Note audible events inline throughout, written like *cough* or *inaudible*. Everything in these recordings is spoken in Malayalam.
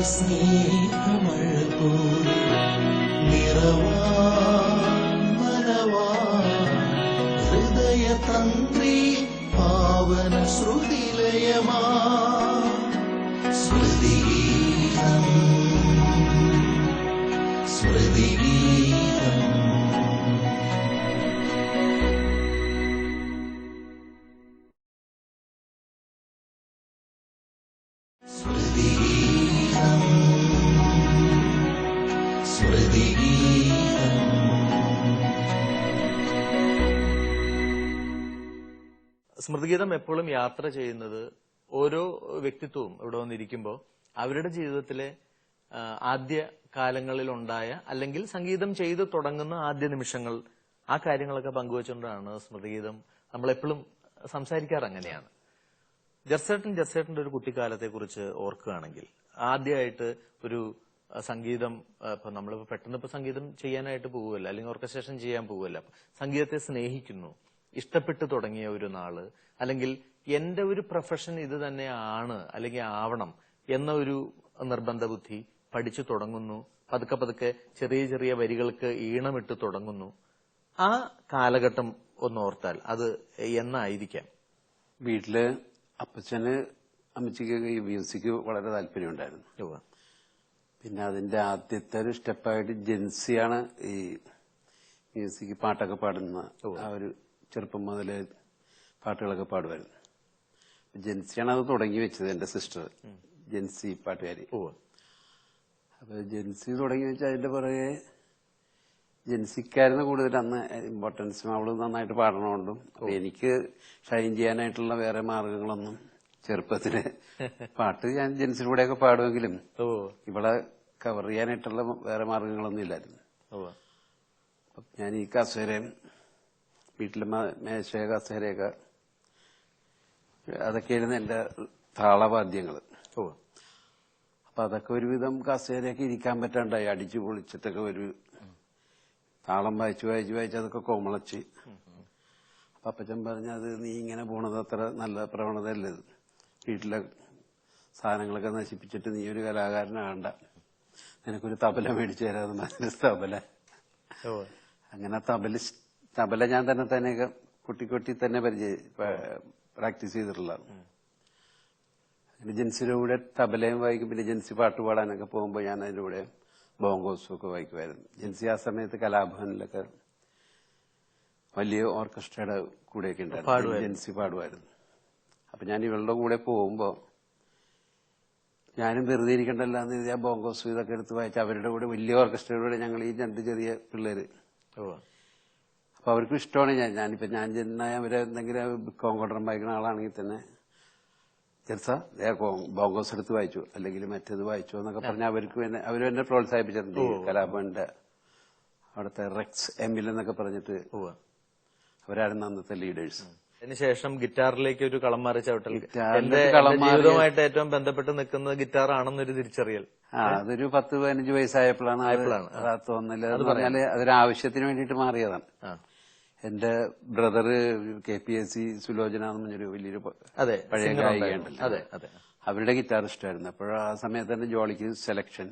listening. സ്മൃതിഗീതം എപ്പോഴും യാത്ര ചെയ്യുന്നത് ഓരോ വ്യക്തിത്വവും ഇവിടെ വന്നിരിക്കുമ്പോൾ അവരുടെ ജീവിതത്തിലെ ആദ്യ കാലങ്ങളിൽ ഉണ്ടായ അല്ലെങ്കിൽ സംഗീതം ചെയ്തു തുടങ്ങുന്ന ആദ്യ നിമിഷങ്ങൾ ആ കാര്യങ്ങളൊക്കെ പങ്കുവെച്ചുകൊണ്ടാണ് സ്മൃതിഗീതം നമ്മളെപ്പോഴും സംസാരിക്കാറ് അങ്ങനെയാണ്. ജർസേട്ടൻ ജർസേട്ടന്റെ ഒരു കുട്ടിക്കാലത്തെ കുറിച്ച് ഓർക്കുകയാണെങ്കിൽ ആദ്യമായിട്ട് ഒരു സംഗീതം ഇപ്പൊ നമ്മളിപ്പോ പെട്ടെന്ന് ഇപ്പൊ സംഗീതം ചെയ്യാനായിട്ട് പോവുമല്ല അല്ലെങ്കിൽ ഓർക്കസ്ട്രേഷൻ ചെയ്യാൻ പോവുമല്ല സംഗീതത്തെ സ്നേഹിക്കുന്നു. ഇഷ്ടപ്പെട്ടു തുടങ്ങിയ ഒരു നാൾ അല്ലെങ്കിൽ എന്റെ ഒരു പ്രൊഫഷൻ ഇത് തന്നെയാണ് അല്ലെങ്കിൽ ആവണം എന്ന ഒരു നിർബന്ധ ബുദ്ധി പഠിച്ചു തുടങ്ങുന്നു. പതുക്കെ പതുക്കെ ചെറിയ ചെറിയ വരികൾക്ക് ഈണമിട്ട് തുടങ്ങുന്നു. ആ കാലഘട്ടം ഒന്ന് ഓർത്താൽ അത് എന്നായിരിക്കാം. വീട്ടിൽ അപ്പച്ചന് അമ്മച്ചിക്ക് ഈ മ്യൂസിക് വളരെ താല്പര്യമുണ്ടായിരുന്നു. പിന്നെ അതിന്റെ ആദ്യത്തെ ഒരു സ്റ്റെപ്പായിട്ട് ജെൻസിയാണ് ഈ മ്യൂസിക് പാട്ടൊക്കെ പാടുന്ന ആ ഒരു ചെറുപ്പം മുതലേ പാട്ടുകളൊക്കെ പാടുമായിരുന്നു. ജെൻസിയാണ് അത് തുടങ്ങി വെച്ചത് എന്റെ സിസ്റ്റർ. ജെൻസി പാട്ടുകാരി. ഓ. അപ്പൊ ജെൻസി തുടങ്ങി വെച്ചാൽ അതിന്റെ പുറകെ ജെൻസിക്കായിരുന്നു കൂടുതൽ അന്ന് ഇമ്പോർട്ടൻസും അവൾ നന്നായിട്ട് പാടണോണ്ടും. അപ്പൊ എനിക്ക് ഷൈൻ ചെയ്യാനായിട്ടുള്ള വേറെ മാർഗങ്ങളൊന്നും ചെറുപ്പത്തിൽ *laughs* പാട്ട് ഞാൻ ജെൻസിലൂടെയൊക്കെ പാടുമെങ്കിലും ഓ. ഇവളെ കവർ ചെയ്യാനായിട്ടുള്ള വേറെ മാർഗങ്ങളൊന്നും ഇല്ലായിരുന്നു. ഞാൻ ഈ കസേരയും വീട്ടിലെ മ- മേശ കസേരയൊക്കെ അതൊക്കെയായിരുന്നു എന്റെ താളവാദ്യങ്ങൾ. ഓ. അപ്പൊ അതൊക്കെ ഒരുവിധം കസേരയൊക്കെ ഇരിക്കാൻ പറ്റാണ്ടായി. അടിച്ചു പൊളിച്ചിട്ടൊക്കെ ഒരു താളം വായിച്ചു വായിച്ചു വായിച്ച് അതൊക്കെ കോമളച്ച്. അപ്പൊ അപ്പച്ചൻ പറഞ്ഞത് നീ ഇങ്ങനെ പോണത് അത്ര നല്ല പ്രവണതയല്ല ഇത്. വീട്ടിലെ സാധനങ്ങളൊക്കെ നശിപ്പിച്ചിട്ട് നീ ഒരു കലാകാരനാകണ്ട. നിനക്കൊരു തബല മേടിച്ചു തരാമെന്ന് പറഞ്ഞ തബല. അങ്ങനെ തബല തബല ഞാൻ തന്നെ തന്നെ കുട്ടി കൊട്ടി തന്നെ പരിചയ പ്രാക്ടീസ് ചെയ്തിട്ടുള്ളതാണ്. പിന്നെ ജെൻസിയുടെ കൂടെ തബലയും വായിക്കും പിന്നെ ജെൻസി പാട്ട് പാടാനൊക്കെ പോകുമ്പോൾ ഞാൻ അതിന്റെ കൂടെ ബോങ്കോസും ഒക്കെ വായിക്കുമായിരുന്നു. ജെൻസി ആ സമയത്ത് കലാഭവനിലൊക്കെ വലിയ ഓർക്കസ്ട്രയുടെ കൂടെയൊക്കെ ഉണ്ടായിരുന്നു. ജൻസി പാടുമായിരുന്നു. അപ്പൊ ഞാൻ ഇവളുടെ കൂടെ പോകുമ്പോ ഞാനും വെറുതെ ഇരിക്കണ്ടല്ലോ എന്ന് എഴുതിയ ബോങ്കോസ് ഇതൊക്കെ എടുത്ത് വായിച്ച അവരുടെ കൂടെ വലിയ ഓർക്കസ്ട്രയുടെ കൂടെ ഞങ്ങൾ ഈ രണ്ട് ചെറിയ പിള്ളേര് ഉവ്വ. അപ്പൊ അവർക്കും ഇഷ്ടമാണ് ഞാൻ. ഞാനിപ്പോൾ ഞാൻ ചെന്നായ അവരെ എന്തെങ്കിലും കോങ്കോട്ടം വായിക്കുന്ന ആളാണെങ്കിൽ തന്നെ ചെറുസ ബോങ്കോസ് എടുത്ത് വായിച്ചു അല്ലെങ്കിൽ മറ്റേത് വായിച്ചു എന്നൊക്കെ പറഞ്ഞ് അവർക്ക് എന്നെ അവരും എന്നെ പ്രോത്സാഹിപ്പിച്ചിട്ടുണ്ട് കലാഭവന്റെ അവിടുത്തെ റെക്സ് എമ്മിൽ എന്നൊക്കെ പറഞ്ഞിട്ട്. അവരായിരുന്നു അന്നത്തെ ലീഡേഴ്സ് അതിനുശേഷം ഗിറ്റാറിലേക്ക് ഒരു കളം മാറി ചവിട്ടൽ. ഗിറ്റാറിന്റെ എന്റെ ജീവിതവുമായിട്ട് ഏറ്റവും ബന്ധപ്പെട്ട് നിൽക്കുന്നത് ഗിറ്റാർ ആണെന്നൊരു തിരിച്ചറിയൽ. ആ അതൊരു പത്ത് പതിനഞ്ച് വയസ്സായപ്പോഴാണ് അത് ആയപ്പോഴാണ്. ആ. തോന്നൽ എന്ന് പറഞ്ഞാൽ അതൊരു ആവശ്യത്തിന് വേണ്ടിയിട്ട് മാറിയതാണ്. എന്റെ brother K P S C Sulochana എന്ന് പറഞ്ഞൊരു വലിയൊരു അതെ പഴയ ഗായികയുണ്ടല്ലോ. അതെ അതെ. അവരുടെ ഗിറ്റാറിസ്റ്റായിരുന്നു അപ്പോൾ ആ സമയത്ത് തന്നെ ജോളിക്ക് സെലക്ഷൻ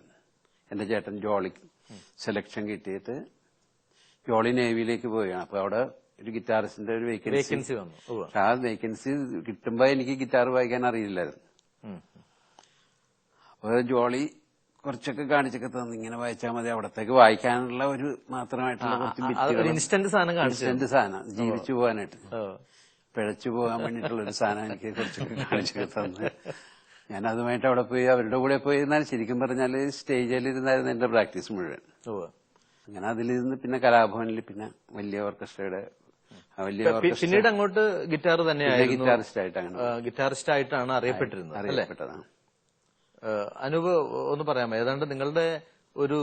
എന്റെ ചേട്ടൻ ജോളിക്ക് സെലക്ഷൻ കിട്ടിയിട്ട് ജോളി നേവിയിലേക്ക് പോവുകയാണ്. അപ്പൊ അവിടെ ഒരു ഗിറ്റാറിസ്റ്റിന്റെ ഒരു വേക്കൻസി വന്നു. ആ വേക്കൻസി കിട്ടുമ്പോ എനിക്ക് ഗിറ്റാർ വായിക്കാൻ അറിയില്ലായിരുന്നു. അപ്പൊ ജോളി കുറച്ചൊക്കെ കാണിച്ചൊക്കെ തന്നു. ഇങ്ങനെ വായിച്ചാൽ മതി. അവിടത്തേക്ക് വായിക്കാനുള്ള ഒരു മാത്രമായിട്ടുള്ള കുറച്ച് ഇൻസ്റ്റന്റ് സാധനം ഇൻസ്റ്റന്റ് സാധനം. ജീവിച്ചു പോകാനായിട്ട്. പിഴച്ചു പോകാൻ വേണ്ടിയിട്ടുള്ള ഒരു സാധനം എനിക്ക് കുറച്ചൊക്കെ കാണിച്ചൊക്കെ തന്നു. ഞാൻ അതുമായിട്ട് അവിടെ പോയി അവരുടെ കൂടെ പോയി എന്നാൽ ശരിക്കും പറഞ്ഞാൽ സ്റ്റേജിൽ ഇരുന്നായിരുന്നു എന്റെ പ്രാക്ടീസ് മുഴുവൻ. അങ്ങനെ അതിലിരുന്ന് പിന്നെ കലാഭവനിൽ പിന്നെ വലിയ ഓർക്കസ്ട്രയുടെ വലിയ പിന്നീട് അങ്ങോട്ട് ഗിറ്റാർ തന്നെയായിരുന്നു. ഗിറ്റാറിസ്റ്റ് ആയിട്ടാണ് ഗിറ്റാറിസ്റ്റ് ആയിട്ടാണ് അറിയപ്പെട്ടിരുന്നത് അറിയപ്പെട്ടതാണ്. അനൂപ് ഒന്ന് പറയാമോ? ഏതാണ്ട് നിങ്ങളുടെ ഒരു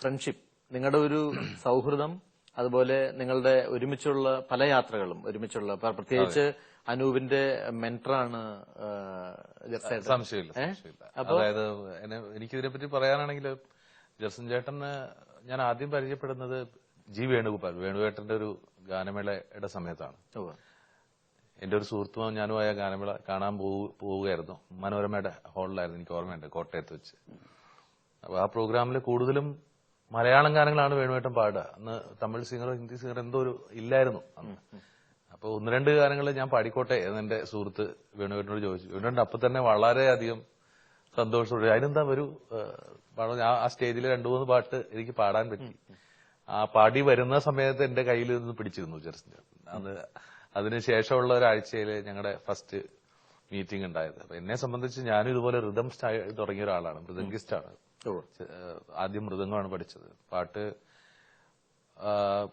ഫ്രണ്ട്ഷിപ്പ് നിങ്ങളുടെ ഒരു സൗഹൃദം അതുപോലെ നിങ്ങളുടെ ഒരുമിച്ചുള്ള പല യാത്രകളും ഒരുമിച്ചുള്ള പ്രത്യേകിച്ച് അനൂപിന്റെ മെന്ററാണ് സംശയമില്ല? അതായത് എനിക്കിതിനെ പറ്റി പറയാനാണെങ്കിൽ ജസൻ ചേട്ടന് ഞാൻ ആദ്യം പരിചയപ്പെടുന്നത് ജി വേണുഗോപാൽ വേണുവേട്ടന്റെ ഒരു ഗാനമേളയുടെ സമയത്താണ്. എന്റെ ഒരു സുഹൃത്തും ഞാനുമായ ഗാനമേള കാണാൻ പോവുകയായിരുന്നു. മനോരമയുടെ ഹാളിലായിരുന്നു എനിക്ക് ഓർമ്മയുണ്ട് കോട്ടയത്ത് വെച്ച്. അപ്പൊ ആ പ്രോഗ്രാമിൽ കൂടുതലും മലയാളം ഗാനങ്ങളാണ് വേണുവേട്ടൻ പാടുക. അന്ന് തമിഴ് സിംഗറോ ഹിന്ദി സിംഗറോ എന്തോ ഒരു ഇല്ലായിരുന്നു അപ്പൊ ഒന്ന് രണ്ട് ഗാനങ്ങൾ ഞാൻ പാടിക്കോട്ടെ എന്ന് എന്റെ സുഹൃത്ത് വേണുവേട്ടനോട് ചോദിച്ചു. വേണുവേട്ടൻ അപ്പൊ തന്നെ വളരെയധികം സന്തോഷത്തോടെ അതിനെന്താ ഒരു പാടും ആ സ്റ്റേജിൽ രണ്ടു മൂന്ന് പാട്ട് എനിക്ക് പാടാൻ പറ്റി. ആ പാടി വരുന്ന സമയത്ത് എന്റെ കയ്യിൽ നിന്ന് പിടിച്ചിരുന്നു ജെർസൻ അത് അതിന് ശേഷമുള്ള ഒരാഴ്ചയിൽ ഞങ്ങളുടെ ഫസ്റ്റ് മീറ്റിംഗ് ഉണ്ടായത് അപ്പൊ എന്നെ സംബന്ധിച്ച് ഞാനും ഇതുപോലെ റിതം സ്റ്റൈൽ തുടങ്ങിയ ഒരാളാണ്. മൃദംഗിസ്റ്റാണ് ആണ് ആദ്യം മൃദംഗമാണ് പഠിച്ചത്. പാട്ട്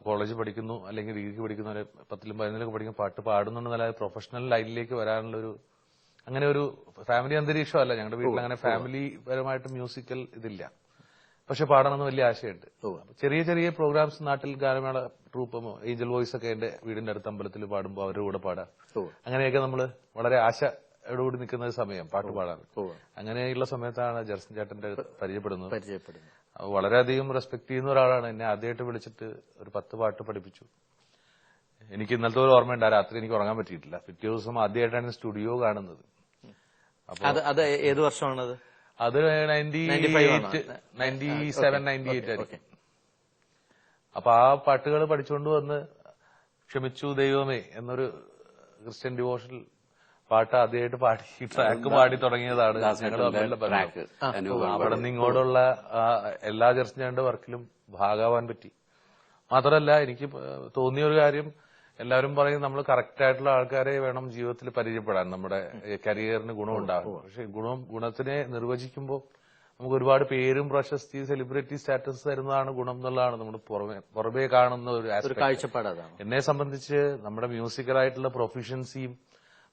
കോളേജ് പഠിക്കുന്നു അല്ലെങ്കിൽ ഡിഗ്രിക്ക് പഠിക്കുന്നു പത്തിലും പതിനൊന്നിലൊക്കെ പഠിക്കുന്ന പാട്ട് പാടുന്നുണ്ടെന്നല്ലാതെ പ്രൊഫഷണൽ ലൈനിലേക്ക് വരാനുള്ള ഒരു അങ്ങനെ ഒരു ഫാമിലി അന്തരീക്ഷമല്ല. ഞങ്ങളുടെ വീട്ടിൽ അങ്ങനെ ഫാമിലി പരമായിട്ട് മ്യൂസിക്കൽ ഇതില്ല. പക്ഷെ പാടണമെന്ന് വലിയ ആശയമുണ്ട്. ചെറിയ ചെറിയ പ്രോഗ്രാംസ് നാട്ടിൽ ഗാനമേള ട്രൂപ്പും ഏഞ്ചൽ വോയിസ് ഒക്കെ എന്റെ വീടിന്റെ അടുത്ത അമ്പലത്തിൽ പാടുമ്പോൾ അവരുടെ കൂടെ പാടാം. അങ്ങനെയൊക്കെ നമ്മൾ വളരെ ആശയോടുകൂടി നിൽക്കുന്ന ഒരു സമയം പാട്ട് പാടാൻ. അങ്ങനെയുള്ള സമയത്താണ് ജർസൻ ചേട്ടന്റെ പരിചയപ്പെടുന്നത്. പരിചയപ്പെടുന്നു അപ്പൊ വളരെയധികം റെസ്പെക്ട് ചെയ്യുന്ന ഒരാളാണ്. എന്നെ ആദ്യമായിട്ട് വിളിച്ചിട്ട് ഒരു പത്ത് പാട്ട് പഠിപ്പിച്ചു. എനിക്ക് ഇന്നലത്തെ ഒരു ഓർമ്മയുണ്ട്. ആ രാത്രി എനിക്ക് ഉറങ്ങാൻ പറ്റിയിട്ടില്ല. പിറ്റേ ദിവസം ആദ്യമായിട്ടാണ് സ്റ്റുഡിയോ കാണുന്നത്. അത് ഏത് വർഷമാണത്? അത് നയന്റി 95 ആണോ? നയന്റി സെവൻ നയന്റി എയ്റ്റ് ആയിരിക്കും. അപ്പൊ ആ പാട്ടുകൾ പഠിച്ചുകൊണ്ട് വന്ന് ക്ഷമിച്ചു ദൈവമേ എന്നൊരു ക്രിസ്ത്യൻ ഡിവോഷണൽ പാട്ട് ആദ്യമായിട്ട് പാടി ട്രാക്ക് പാടി തുടങ്ങിയതാണ്. അവിടെ നിന്ന് ഇങ്ങോട്ടുള്ള എല്ലാ ചർച്ച വർക്കിലും ഭാഗമാവാൻ പറ്റി. മാത്രമല്ല എനിക്ക് തോന്നിയ ഒരു കാര്യം എല്ലാവരും പറയും നമ്മൾ കറക്റ്റ് ആയിട്ടുള്ള ആൾക്കാരെ വേണം ജീവിതത്തിൽ പരിചയപ്പെടാൻ. നമ്മുടെ കരിയറിന് ഗുണമുണ്ടാകും പക്ഷെ ഗുണം ഗുണത്തിനെ നിർവചിക്കുമ്പോൾ നമുക്ക് ഒരുപാട് പേരും പ്രശസ്തി സെലിബ്രിറ്റി സ്റ്റാറ്റസ് തരുന്നതാണ് ഗുണം എന്നുള്ളതാണ് നമ്മൾ പുറമെ പുറമേ കാണുന്ന ഒരു കാഴ്ചപ്പാടാണ് കാഴ്ചപ്പാട് എന്നെ സംബന്ധിച്ച് നമ്മുടെ മ്യൂസിക്കലായിട്ടുള്ള പ്രൊഫിഷ്യൻസിയും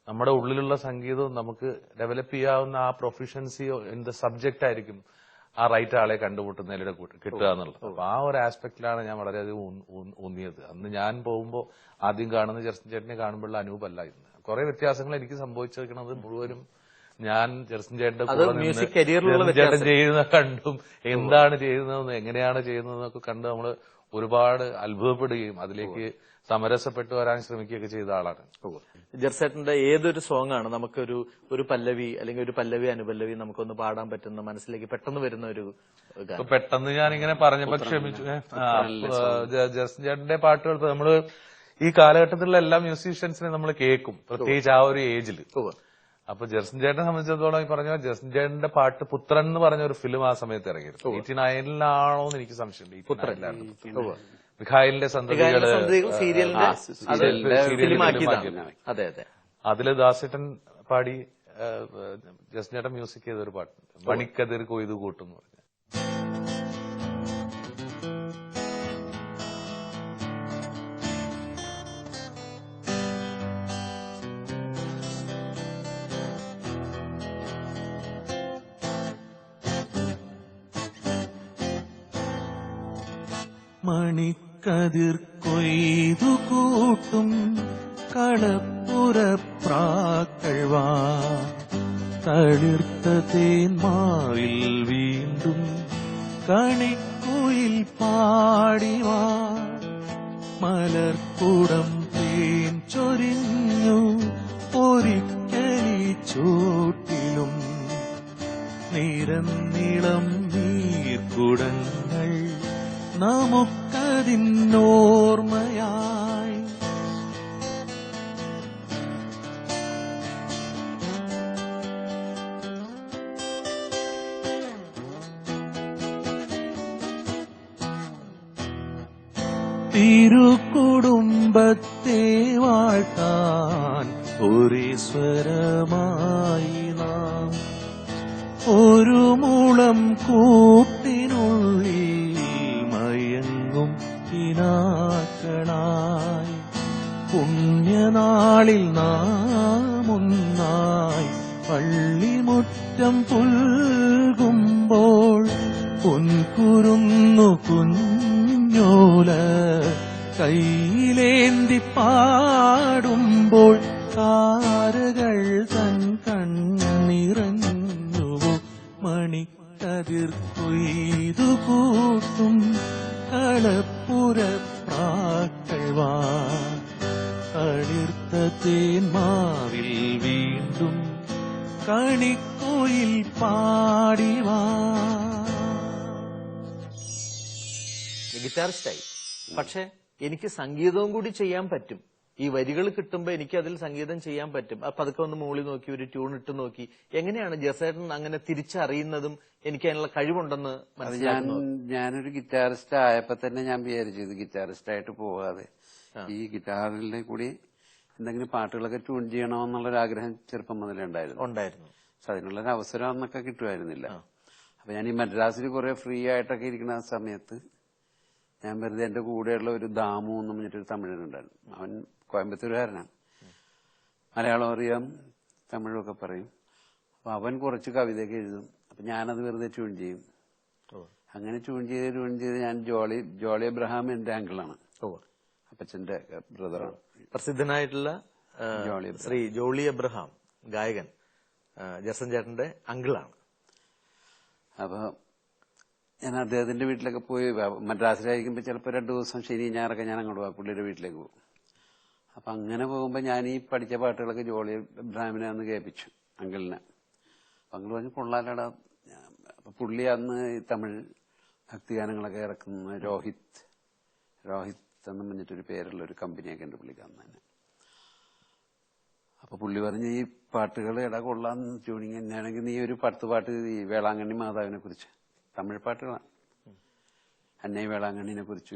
നമ്മുടെ ഉള്ളിലുള്ള സംഗീതവും നമുക്ക് ഡെവലപ്പ് ചെയ്യാവുന്ന ആ പ്രൊഫിഷ്യൻസി എന്ത് സബ്ജക്റ്റ് ആയിരിക്കും. ആ റൈറ്റ് ആളെ കണ്ടുമുട്ടുന്നതിലൂടെ കൂട്ടി- കിട്ടുക എന്നുള്ളത്. അപ്പൊ ആ ഒരു ആസ്പെക്റ്റിലാണ് ഞാൻ വളരെയധികം ഊന്ന്- ഊന്ന്- ഊന്നിയത്. അന്ന് ഞാൻ പോകുമ്പോൾ ആദ്യം കാണുന്ന ജെർസൻ ചേട്ടനെ കാണുമ്പോഴുള്ള അനൂപല്ല ഇന്ന്. കുറെ വ്യത്യാസങ്ങൾ എനിക്ക് സംഭവിച്ചിരിക്കുന്നത് മുഴുവനും ഞാൻ ചേട്ടന്റെ ജെർസൻ ചേട്ടൻ ചെയ്യുന്ന കണ്ടും എന്താണ് ചെയ്യുന്നതെന്ന് എങ്ങനെയാണ് ചെയ്യുന്നതെന്നൊക്കെ കണ്ട് നമ്മൾ ഒരുപാട് അത്ഭുതപ്പെടുകയും അതിലേക്ക് സമരസപ്പെട്ടു വരാൻ ശ്രമിക്കുകയൊക്കെ ചെയ്ത ആളാണ്. ജർസേട്ടന്റെ ഏതൊരു സോങ് ആണ് നമുക്കൊരു ഒരു പല്ലവി അല്ലെങ്കിൽ ഒരു പല്ലവി അനുപല്ലവി നമുക്കൊന്ന് പാടാൻ പറ്റുന്ന മനസ്സിലേക്ക് പെട്ടെന്ന് വരുന്ന ഒരു പെട്ടെന്ന് ഞാൻ ഇങ്ങനെ പറഞ്ഞപ്പോ ക്ഷമിച്ചു. ഏ, ആ, ജ- ജസ്റ്റിൻ ചേട്ടന്റെ പാട്ടുകൾ നമ്മൾ ഈ കാലഘട്ടത്തിലുള്ള എല്ലാ മ്യൂസീഷ്യൻസിനെ നമ്മൾ കേൾക്കും പ്രത്യേകിച്ച് ആ ഒരു ഏജിൽ അപ്പൊ ജസ്റ്റിൻ ചേട്ടനെ സംബന്ധിച്ചിടത്തോളം ഈ പറഞ്ഞ ജസ്റ്റിൻ ചേട്ടന്റെ പാട്ട് പുത്രൻ എന്ന് പറഞ്ഞ ഒരു ഫിലിം ആ സമയത്ത് ഇറങ്ങിയിരുന്നു. എയ്റ്റി നയനിലാണോ എന്ന് എനിക്ക് സംശയമുണ്ട്. പുത്രൻ. മിഖായിലിന്റെ സന്തതികൾ സീരിയലിന്റെ അത് അതെ അതെ. അതിൽ ദാസേട്ടൻ പാടി ജസ്നേട്ടൻ മ്യൂസിക് ചെയ്തൊരു പാട്ടുണ്ട് മണിക്കതിർ കൊയ്തു കൂട്ടും മണിക്കതിർ കൊയ്തു കൂട്ടും കളപ്പുറപ്രാക്കൾവാ തളിർത്ത തേന്മാവിൽ വീണ്ടും കണിക്കുയിൽ പാടിവാ മലർക്കുടം തേൻ ചൊരിഞ്ഞു ഒരിക്കലി ചൂട്ടിലും. നിരന്നിളം നീർക്കുടങ്ങൾ നമുക്കതിന്നോർമ്മയായി തിരുക്കുടുംബത്തെ വാഴ്ത്താൻ ഒരീശ്വരമായി നാം. ഒരു മുളം കൂട്ടിനുള്ളിൽ കിനാക്കളായി പുണ്യനാളിൽ നാം ഒന്നായി പള്ളിമുറ്റം പുൽകുമ്പോൾ പൊൻകുരുന്നു കുഞ്ഞോല. കയ്യിലേന്തി പാടുമ്പോൾ താരകൾ തൻ കണ്ണിറഞ്ഞു മണിക്കതിർ കൊയ്തു കൂട്ടും കളപ്പുര പ്രാക്കൾവാ തളിർത്ത വീണ്ടും പക്ഷെ എനിക്ക് സംഗീതവും കൂടി ചെയ്യാൻ പറ്റും. ഈ വരികൾ കിട്ടുമ്പോ എനിക്ക് അതിൽ സംഗീതം ചെയ്യാൻ പറ്റും. അപ്പൊ അതൊക്കെ ഒന്ന് മുകളിൽ നോക്കി ഒരു ട്യൂൺ ഇട്ട് നോക്കി. എങ്ങനെയാണ് ജസേട്ടൻ അങ്ങനെ തിരിച്ചറിയുന്നതും എനിക്ക് അതിനുള്ള കഴിവുണ്ടെന്ന് മനസ്സിലാക്കുന്നു ഞാൻ ഞാനൊരു ഗിറ്റാറിസ്റ്റ് ആയപ്പോ തന്നെ ഞാൻ വിചാരിച്ചു ഇത് ഗിറ്റാറിസ്റ്റ് ആയിട്ട് പോവാതെ ഈ ഗിറ്റാറിലെ കൂടി എന്തെങ്കിലും പാട്ടുകളൊക്കെ ട്യൂൺ ചെയ്യണമെന്നുള്ളൊരു ആഗ്രഹം ചെറുപ്പം മുതലേ ഉണ്ടായിരുന്നു. ഉണ്ടായിരുന്നു. പക്ഷെ അതിനുള്ളൊരു അവസരം അന്നൊക്കെ കിട്ടുമായിരുന്നില്ല അപ്പൊ ഞാൻ ഈ മദ്രാസിൽ കുറെ ഫ്രീ ആയിട്ടൊക്കെ ഇരിക്കുന്ന സമയത്ത് ഞാൻ വെറുതെ എന്റെ കൂടെയുള്ള ഒരു ദാമു എന്ന് പറഞ്ഞിട്ടൊരു തമിഴനുണ്ടായിരുന്നു. അവൻ കോയമ്പത്തൂരുകാരനാണ്. മലയാളം അറിയാം തമിഴൊക്കെ പറയും. അപ്പൊ അവൻ കുറച്ച് കവിതയൊക്കെ എഴുതും. അപ്പൊ ഞാനത് വെറുതെ ട്യൂൺ ചെയ്യും. അങ്ങനെ ട്യൂൺ ചെയ്ത് ട്യൂൺ ചെയ്ത് ഞാൻ ജോളി ജോളി എബ്രഹാം എന്റെ ആങ്കിളാണ് അപ്പച്ചന്റെ ബ്രദറാണ്. പ്രസിദ്ധനായിട്ടുള്ള ജോളി ശ്രീ ജോളി എബ്രഹാം ഗായകൻ ജസൻ ചേട്ടന്റെ അങ്കിളാണ്. അപ്പൊ ഞാൻ അദ്ദേഹത്തിന്റെ വീട്ടിലൊക്കെ പോയി മദ്രാസിലായിരിക്കുമ്പോ ചിലപ്പോ രണ്ടു ദിവസം ശനി ഞായറൊക്കെ ഞാൻ അങ്ങോട്ട് പോകും പുള്ളിയുടെ വീട്ടിലേക്ക് പോകും. അപ്പൊ അങ്ങനെ പോകുമ്പോ ഞാൻ ഈ പഠിച്ച പാട്ടുകളൊക്കെ ജോളി ഇബ്രാഹിമിനെ അന്ന് കേൾപ്പിച്ചു അങ്കിളിനെ. അപ്പൊ അങ്കിൾ പറഞ്ഞു കൊള്ളാലടാ. അപ്പൊ പുള്ളി അന്ന് തമിഴ് ഭക്തിഗാനങ്ങളൊക്കെ ഇറക്കുന്ന രോഹിത് രോഹിത് എന്ന് പറഞ്ഞിട്ടൊരു പേരുള്ള ഒരു കമ്പനിയൊക്കെ ഉണ്ട് പുള്ളിക്ക് അന്ന് തന്നെ. അപ്പൊ പുള്ളി പറഞ്ഞു ഈ പാട്ടുകൾ എടാ കൊള്ളാന്ന് ട്യൂണിങ് തന്നെയാണെങ്കിൽ നീ ഒരു പത്ത് പാട്ട് ഈ വേളാങ്കണ്ണി മാതാവിനെ കുറിച്ച് തമിഴ് പാട്ടുകളാണ് അന്നൈ വേളാങ്കണ്ണിനെ കുറിച്ച്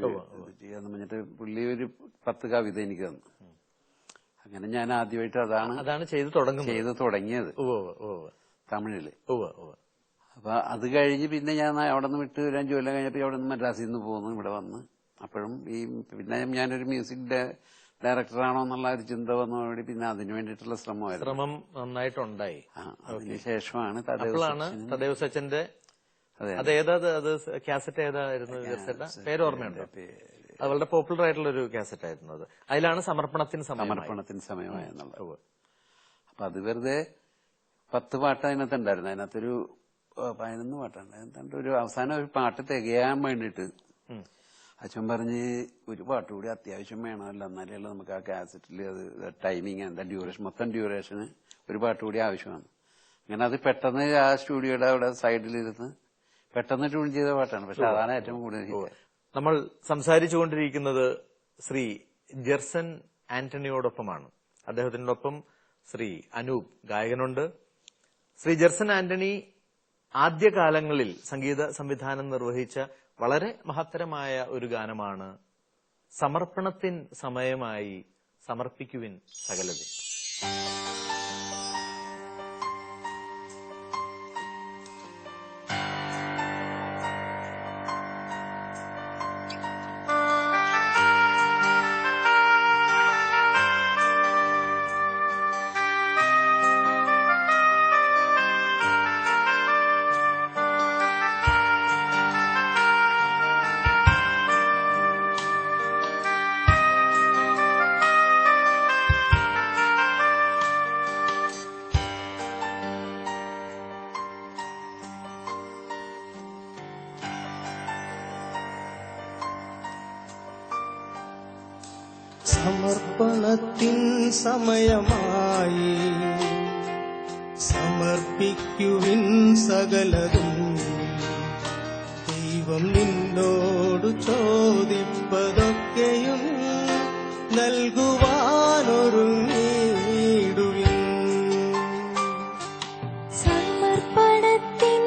ചെയ്യാന്ന് പറഞ്ഞിട്ട് പുള്ളി ഒരു പത്ത് കവിത എനിക്ക് തന്നു. അങ്ങനെ ഞാൻ ആദ്യമായിട്ട് അതാണ് അതാണ് ചെയ്തു തുടങ്ങുന്നത്. ചെയ്തു തുടങ്ങിയത്. തമിഴിൽ. അപ്പൊ അത് കഴിഞ്ഞ് പിന്നെ ഞാൻ അവിടെ നിന്ന് വിട്ട് ഒരു അഞ്ചു കൊല്ലം കഴിഞ്ഞപ്പോ അവിടെ നിന്ന് മദ്രാസിൽ നിന്ന് പോകുന്നു ഇവിടെ വന്ന്. അപ്പോഴും ഈ പിന്നെ ഞാനൊരു മ്യൂസിക് ഡയറക്ടറാണോ എന്നുള്ള ഒരു ചിന്ത വന്നതോടെ പിന്നെ അതിനു വേണ്ടിയിട്ടുള്ള ശ്രമമായിരുന്നു. ശ്രമം നന്നായിട്ടുണ്ടായി. അതിനുശേഷമാണ് തദേവ് സച്ചന്റെ അതെ ഏതാ അത്? കാസറ്റ് ഏതായിരുന്നു പേര് ഓർമ്മയുണ്ടോ അത് വളരെ പോപ്പുലർ ആയിട്ടുള്ള ഒരു കാസറ്റ് ആയിരുന്നു അത്. അതിലാണ് സമർപ്പണത്തിന് സമർപ്പണത്തിന് സമയമായെന്നുള്ളത് അപ്പൊ അത് വെറുതെ പത്ത് പാട്ട് അതിനകത്ത് ഉണ്ടായിരുന്നു. അതിനകത്തൊരു പതിനൊന്ന് പാട്ടുണ്ട് എന്താണ്ട് ഒരു അവസാനം ഒരു പാട്ട് തികയാൻ വേണ്ടിട്ട് അച്ഛൻ പറഞ്ഞ് ഒരു പാട്ട് കൂടി അത്യാവശ്യം വേണമല്ലോ. എന്നാലേ നമുക്ക് ആ കാസറ്റിൽ അത് ടൈമിങ് എന്താ ഡ്യൂറേഷൻ മൊത്തം ഡ്യൂറേഷന് ഒരു പാട്ട് കൂടി ആവശ്യമാണ്. അങ്ങനെ അത് പെട്ടെന്ന് ആ സ്റ്റുഡിയോയുടെ അവിടെ സൈഡിലിരുന്ന് പെട്ടെന്ന് ട്യൂൺ ചെയ്ത പാട്ടാണ്. പക്ഷെ അതാണ് ഏറ്റവും കൂടുതൽ. നമ്മൾ സംസാരിച്ചുകൊണ്ടിരിക്കുന്നത് ശ്രീ ജെർസൻ ആന്റണിയോടൊപ്പമാണ്. അദ്ദേഹത്തിനോടൊപ്പം ശ്രീ അനൂപ് ഗായകനുണ്ട്. ശ്രീ ജെർസൻ ആന്റണി ആദ്യകാലങ്ങളിൽ സംഗീത സംവിധാനം നിർവഹിച്ച വളരെ മഹത്തരമായ ഒരു ഗാനമാണ് സമർപ്പണത്തിൻ സമയമായി സമർപ്പിക്കുവിൻ സകലതും സമയമായി സമർപ്പിക്കുവിൻ സകലതും. ദൈവം നിന്നോടു ചോദിപ്പതൊക്കെയും നൽകുവാനൊരു സമർപ്പണത്തിൻ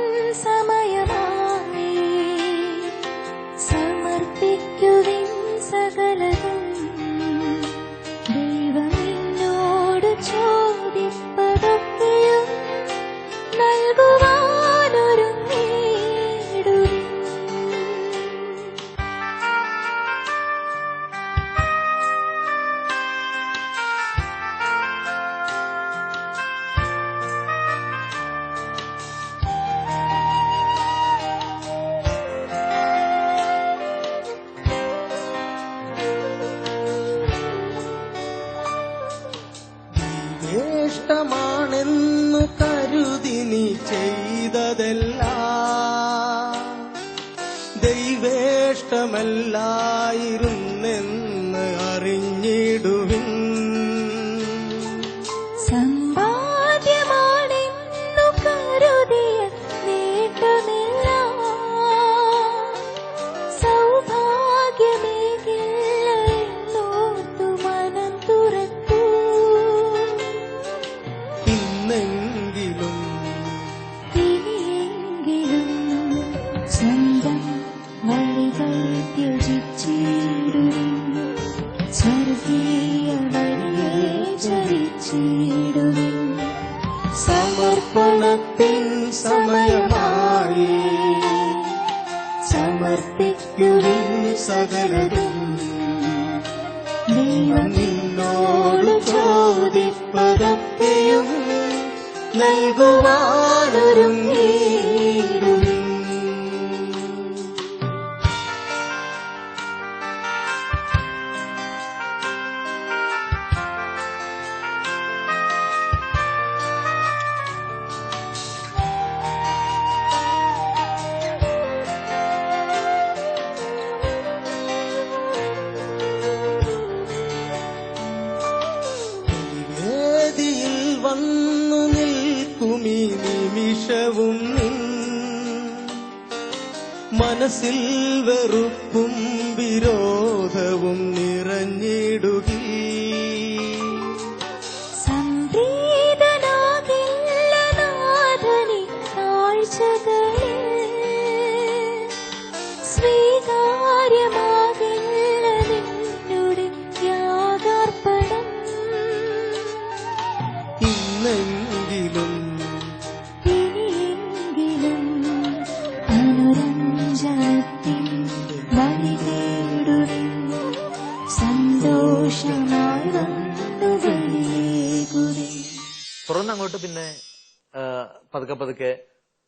പതുക്കെ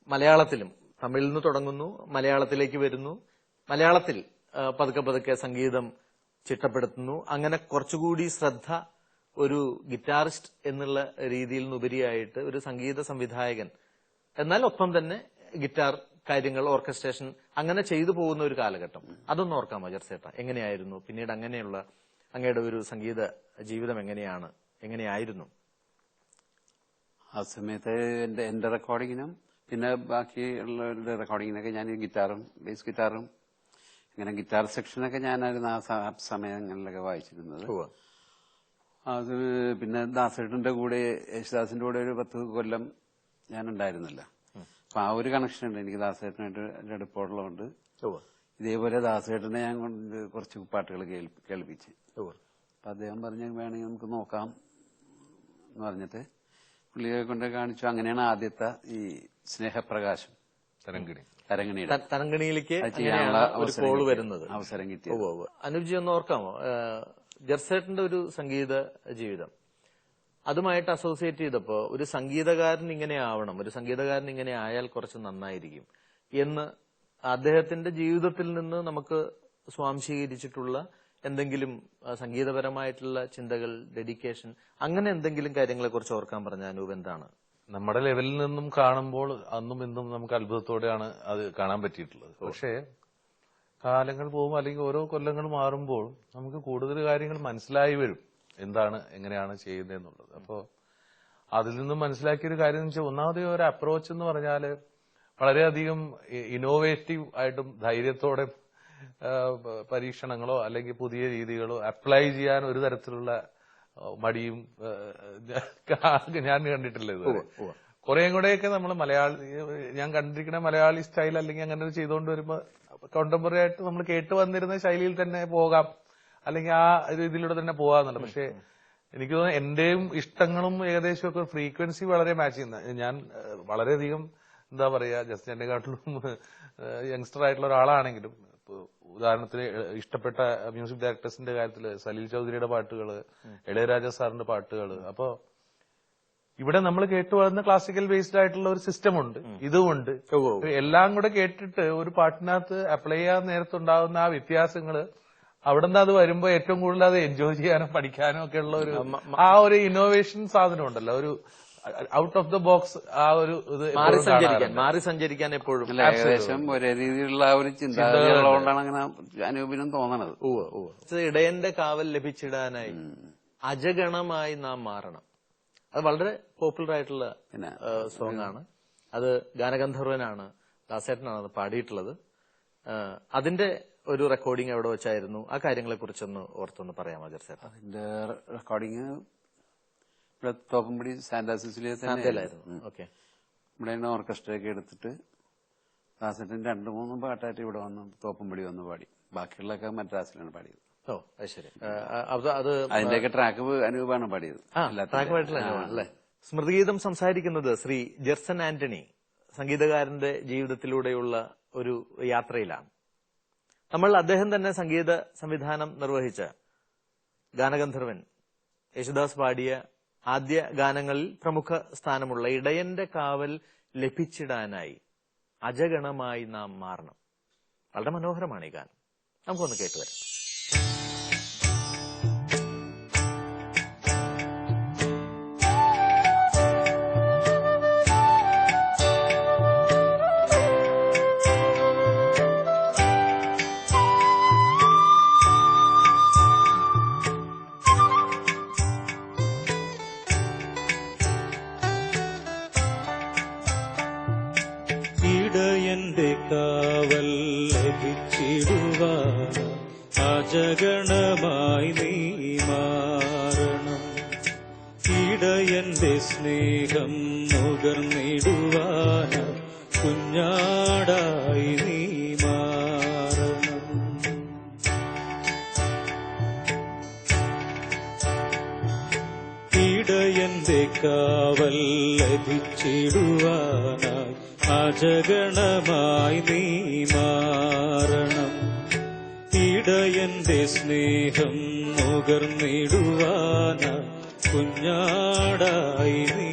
മലയാളത്തിലും. തമിഴിൽ നിന്ന് തുടങ്ങുന്നു മലയാളത്തിലേക്ക് വരുന്നു. മലയാളത്തിൽ പതുക്കെ പതുക്കെ സംഗീതം ചിട്ടപ്പെടുത്തുന്നു. അങ്ങനെ കുറച്ചുകൂടി ശ്രദ്ധ ഒരു ഗിറ്റാറിസ്റ്റ് എന്നുള്ള രീതിയിൽ നിന്നുപരിയായിട്ട് ഒരു സംഗീത സംവിധായകൻ എന്നാൽ ഒപ്പം തന്നെ ഗിറ്റാർ കാര്യങ്ങൾ ഓർക്കസ്ട്രേഷൻ അങ്ങനെ ചെയ്തു പോകുന്ന ഒരു കാലഘട്ടം. അതൊന്ന് ഓർക്കാമോ ജർസേട്ട എങ്ങനെയായിരുന്നു? പിന്നീട് അങ്ങനെയുള്ള അങ്ങയുടെ ഒരു സംഗീത ജീവിതം എങ്ങനെയാണ്? എങ്ങനെയായിരുന്നു? ആ സമയത്ത് എന്റെ എന്റെ റെക്കോർഡിങ്ങിനും പിന്നെ ബാക്കിയുള്ളവരുടെ റെക്കോർഡിങ്ങിനൊക്കെ ഞാൻ ഗിറ്റാറും ബേസ് ഗിറ്റാറും ഇങ്ങനെ ഗിറ്റാർ സെക്ഷനൊക്കെ ഞാനായിരുന്നു ആ സമയങ്ങളിലൊക്കെ വായിച്ചിരുന്നത്. അത് പിന്നെ ദാസേട്ടന്റെ കൂടെ യേശുദാസിന്റെ കൂടെ ഒരു പത്ത് കൊല്ലം ഞാൻ ഉണ്ടായിരുന്നില്ല അപ്പൊ ആ ഒരു കണക്ഷൻ ഉണ്ട് എനിക്ക് ദാസേട്ടനായിട്ട് എന്റെ അടുപ്പമുള്ളതുകൊണ്ട്. ഇതേപോലെ ദാസേട്ടനെ ഞാൻ കൊണ്ട് കുറച്ച് പാട്ടുകൾ കേൾപ്പി- കേൾപ്പിച്ച്. അപ്പൊ അദ്ദേഹം പറഞ്ഞ വേണമെങ്കിൽ നമുക്ക് നോക്കാം എന്ന് പറഞ്ഞിട്ട് പുള്ളിയെ കൊണ്ട് കാണിച്ചു. അങ്ങനെയാണ് ആദ്യത്തെ ഈ സ്നേഹപ്രകാശം. തരംഗിണി. തരംഗിണിയിലേക്ക് ചെയ്യാനുള്ള അങ്ങനെയാണ് ഒരു കോൾ കോൾ വരുന്നത്. അവസരം കിട്ടി. അനുജി ഒന്ന് ഓർക്കാമോ? ജർസേട്ടന്റെ ഒരു സംഗീത ജീവിതം. അതുമായിട്ട് അസോസിയേറ്റ് ചെയ്തപ്പോ ഒരു സംഗീതകാരൻ ഇങ്ങനെ ആവണം ഒരു സംഗീതകാരൻ ഇങ്ങനെ ആയാൽ കുറച്ച് നന്നായിരിക്കും എന്ന് അദ്ദേഹത്തിന്റെ ജീവിതത്തിൽ നിന്ന് നമുക്ക് സ്വാംശീകരിച്ചിട്ടുള്ള എന്തെങ്കിലും സംഗീതപരമായിട്ടുള്ള ചിന്തകൾ ഡെഡിക്കേഷൻ അങ്ങനെ എന്തെങ്കിലും കാര്യങ്ങളെ കുറിച്ച് ഓർക്കാൻ പറഞ്ഞ അനൂപ് എന്താണ്? നമ്മുടെ ലെവലിൽ നിന്നും കാണുമ്പോൾ അന്നും ഇന്നും നമുക്ക് അത്ഭുതത്തോടെയാണ് അത് കാണാൻ പറ്റിയിട്ടുള്ളത്. പക്ഷേ കാലങ്ങൾ പോകുമ്പോൾ അല്ലെങ്കിൽ ഓരോ കൊല്ലങ്ങൾ മാറുമ്പോൾ നമുക്ക് കൂടുതൽ കാര്യങ്ങൾ മനസ്സിലായി വരും. എന്താണ് എങ്ങനെയാണ് ചെയ്യുന്നതെന്നുള്ളത്. അപ്പോൾ അതിൽ നിന്നും മനസ്സിലാക്കിയ ഒരു കാര്യം എന്ന് വെച്ചാൽ ഒന്നാമത് ഒരു അപ്രോച്ച് എന്ന് പറഞ്ഞാൽ വളരെയധികം ഇന്നോവേറ്റീവ് ആയിട്ടും ധൈര്യത്തോടെ പരീക്ഷണങ്ങളോ അല്ലെങ്കിൽ പുതിയ രീതികളോ അപ്ലൈ ചെയ്യാൻ ഒരു തരത്തിലുള്ള മടിയും ഞാൻ- കണ്ടിട്ടില്ല ഇത് കുറേം കൂടെയൊക്കെ നമ്മൾ മലയാളി ഞാൻ കണ്ടിരിക്കുന്ന മലയാളി സ്റ്റൈൽ അല്ലെങ്കിൽ അങ്ങനെ ചെയ്തുകൊണ്ട് വരുമ്പോൾ കോണ്ടംപററി ആയിട്ട് നമ്മൾ കേട്ട് വന്നിരുന്ന ശൈലിയിൽ തന്നെ പോകാം. അല്ലെങ്കിൽ ആ രീതിയിലൂടെ തന്നെ പോകാന്നുള്ളത് പക്ഷെ എനിക്ക് തോന്നുന്നു എന്റെയും ഇഷ്ടങ്ങളും ഏകദേശം ഒക്കെ ഫ്രീക്വൻസി വളരെ മാച്ച് ചെയ്യുന്ന ഞാൻ വളരെയധികം എന്താ പറയാ ജസ്റ്റ് എന്നെക്കാട്ടിലും യങ്സ്റ്റർ ആയിട്ടുള്ള ഒരാളാണെങ്കിലും ഉദാഹരണത്തിന് ഇഷ്ടപ്പെട്ട മ്യൂസിക് ഡയറക്ടേഴ്സിന്റെ കാര്യത്തിൽ സലീൽ ചൗധരിയുടെ പാട്ടുകൾ ഇളയരാജ സാറിന്റെ പാട്ടുകൾ അപ്പോ ഇവിടെ നമ്മൾ കേട്ടു വളർന്ന ക്ലാസിക്കൽ ബേസ്ഡ് ആയിട്ടുള്ള ഒരു സിസ്റ്റം ഉണ്ട്. ഇതുമുണ്ട് എല്ലാം കൂടെ കേട്ടിട്ട് ഒരു പാട്ടിനകത്ത് അപ്ലൈ ചെയ്യാൻ നേരത്തുണ്ടാകുന്ന ആ വ്യത്യാസങ്ങൾ അവിടെ നിന്ന് അത് വരുമ്പോ ഏറ്റവും കൂടുതൽ അത് എൻജോയ് ചെയ്യാനും പഠിക്കാനും ഒക്കെ ഉള്ള ഒരു ആ ഒരു ഇന്നോവേഷൻ സാധനം ഉണ്ടല്ലോ. ഒരു ഔട്ട് ഓഫ് ദ ബോക്സ് ആ ഒരു ഇത് മാറി സഞ്ചരിക്കാൻ. മാറി സഞ്ചരിക്കാൻ എപ്പോഴും. ഏകദേശം ഒരേ രീതിയിലുള്ള ഒരു ചിന്താഗതികളുള്ളതുകൊണ്ടാണ് അങ്ങനെ അനൂപിനും തോന്നണത്. ഇടയന്റെ കാവൽ ലഭിച്ചിടാനായി അജഗണമായി നാം മാറണം. അത് വളരെ പോപ്പുലർ ആയിട്ടുള്ള സോങ് ആണ്. അത് ഗാനഗന്ധർവനാണ് ദാസേട്ടനാണ് അത് പാടിയിട്ടുള്ളത്. അതിന്റെ ഒരു റെക്കോർഡിംഗ് എവിടെ വെച്ചായിരുന്നു. ആ കാര്യങ്ങളെ കുറിച്ചൊന്ന് ഓർത്തൊന്ന് പറയാമോ ജർസേട്ട? അതിന്റെ റെക്കോർഡിങ് ഇവിടെ തോപ്പുംപടി സാന്റാ സിസിലിയെ തന്നെ സാന്തയിലായിരുന്നു ഓക്കെ. ഇവിടെ തന്നെ ഓർക്കസ്ട്രയൊക്കെ എടുത്തിട്ട് ദാസറ്റൻ രണ്ടു മൂന്നും പാട്ടായിട്ട് ഇവിടെ വന്ന് തോപ്പുംപടി വന്ന് പാടി. ബാക്കിയുള്ളൊക്കെ മദ്രാസിലാണ് പാടിയത്. ഓ അത് ശരി. അത് അത് അതിന്റെയൊക്കെ ട്രാക്ക് അനൂപാണ് പാടിയത്. അല്ലേ സ്മൃതിഗീതം സംസാരിക്കുന്നത് ശ്രീ ജെർസൺ ആന്റണി സംഗീതകാരന്റെ ജീവിതത്തിലൂടെയുള്ള ഒരു യാത്രയിലാണ്. നമ്മൾ അദ്ദേഹം തന്നെ സംഗീത സംവിധാനം നിർവഹിച്ച ഗാനഗന്ധർവൻ യേശുദാസ് പാടിയ ആദ്യ ഗാനങ്ങളിൽ പ്രമുഖ സ്ഥാനമുള്ള ഇടയന്റെ കാവൽ ലഭിച്ചിടാനായി അജഗണമായി നാം മാറണം. വളരെ മനോഹരമാണ് ഈ ഗാനം. നമുക്കൊന്ന് കേട്ടുവരാം. ഇടയന്റെ കാവൽ ലഭിച്ചിടുവാനായി അജഗണമായി നീ മാറണം. ഇടയന്റെ സ്നേഹം നുകർന്നിടുവാനായി കുഞ്ഞാടായി നീ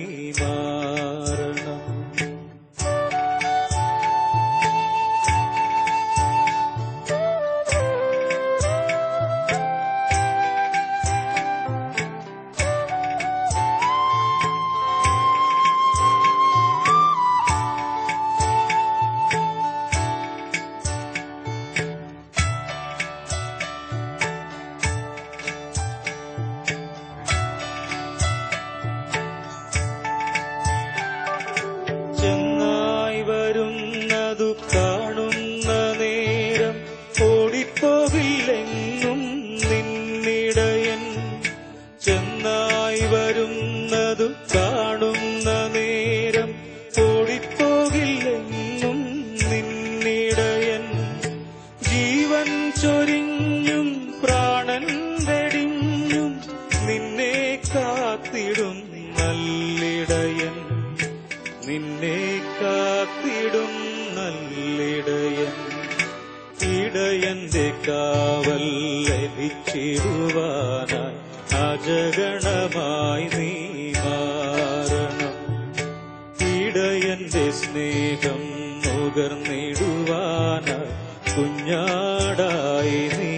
നുകർന്നിടുവാനായി കുഞ്ഞാടായി നീ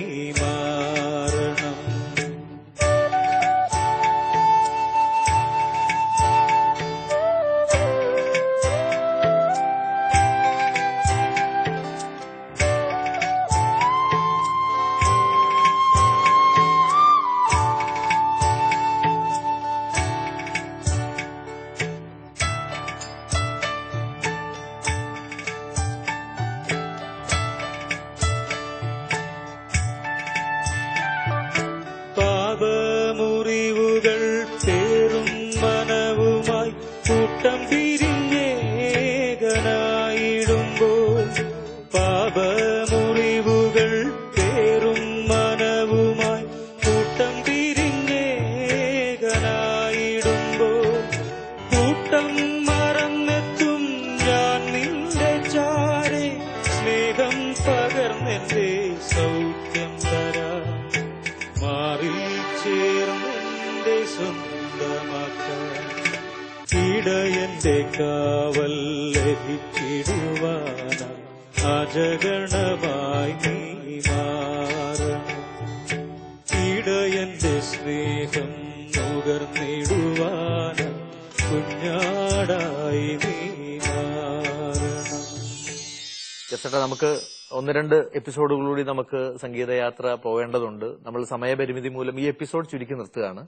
രണ്ട് എപ്പിസോഡുകളിലൂടെ നമുക്ക് സംഗീതയാത്ര പോകേണ്ടതുണ്ട്. നമ്മൾ സമയപരിമിതി മൂലം ഈ എപ്പിസോഡ് ചുരുക്കി നിർത്തുകയാണ്.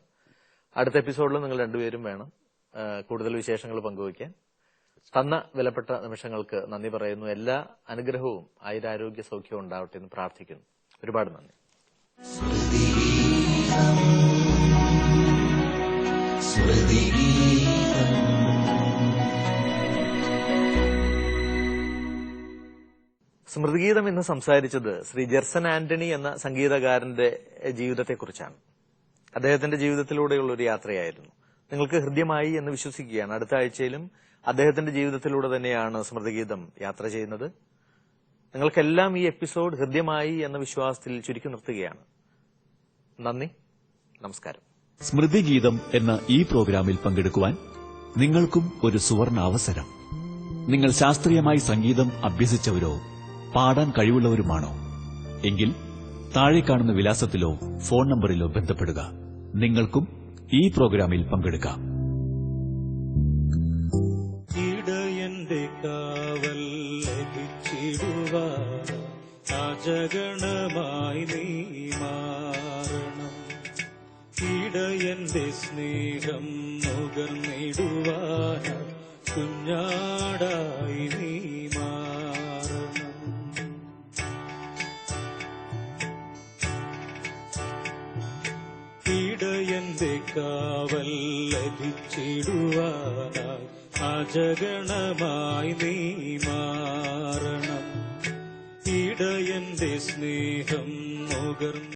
അടുത്ത എപ്പിസോഡിൽ നിങ്ങൾ രണ്ടുപേരും വേണം കൂടുതൽ വിശേഷങ്ങൾ പങ്കുവയ്ക്കാൻ. തന്ന വിലപ്പെട്ട നിമിഷങ്ങൾക്ക് നന്ദി പറയുന്നു. എല്ലാ അനുഗ്രഹവും ആയുരാരോഗ്യ സൗഖ്യവും ഉണ്ടാവട്ടെ എന്ന് പ്രാർത്ഥിക്കുന്നു. ഒരുപാട് നന്ദി. സ്മൃതിഗീതം ഇന്ന് സംസാരിച്ചത് ശ്രീ ജെർസൺ ആന്റണി എന്ന സംഗീതകാരന്റെ ജീവിതത്തെക്കുറിച്ചാണ്. അദ്ദേഹത്തിന്റെ ജീവിതത്തിലൂടെയുള്ള ഒരു യാത്രയായിരുന്നു. നിങ്ങൾക്ക് ഹൃദ്യമായി എന്ന് വിശ്വസിക്കുകയാണ്. അടുത്ത ആഴ്ചയിലും അദ്ദേഹത്തിന്റെ ജീവിതത്തിലൂടെ തന്നെയാണ് സ്മൃതിഗീതം യാത്ര ചെയ്യുന്നത്. നിങ്ങൾക്കെല്ലാം ഈ എപ്പിസോഡ് ഹൃദ്യമായി എന്ന വിശ്വാസത്തിൽ ചുരുക്കി നിർത്തുകയാണ്. നന്ദി. നമസ്കാരം. സ്മൃതിഗീതം എന്ന ഈ പ്രോഗ്രാമിൽ പങ്കെടുക്കുവാൻ നിങ്ങൾക്കും ഒരു സുവർണ അവസരം നിങ്ങൾ ശാസ്ത്രീയമായി സംഗീതം അഭ്യസിച്ചവരോ പാടാൻ കഴിവുള്ളവരുമാണോ? എങ്കിൽ താഴെ കാണുന്ന വിലാസത്തിലോ ഫോൺ നമ്പറിലോ ബന്ധപ്പെടുക. നിങ്ങൾക്കും ഈ പ്രോഗ്രാമിൽ പങ്കെടുക്കാം. ഇടയന്റെ കാവൽ അജഗണമായി നീ മാറണം. ഇടയന്റെ സ്നേഹം നുകർന്നിടുവാൻ കുഞ്ഞാടായി നീ കാവൽ ലഭിച്ചിടുവാനായി അജഗണമായി നീ മാറണം. ഇടയന്റെ സ്നേഹം നുകർന്നു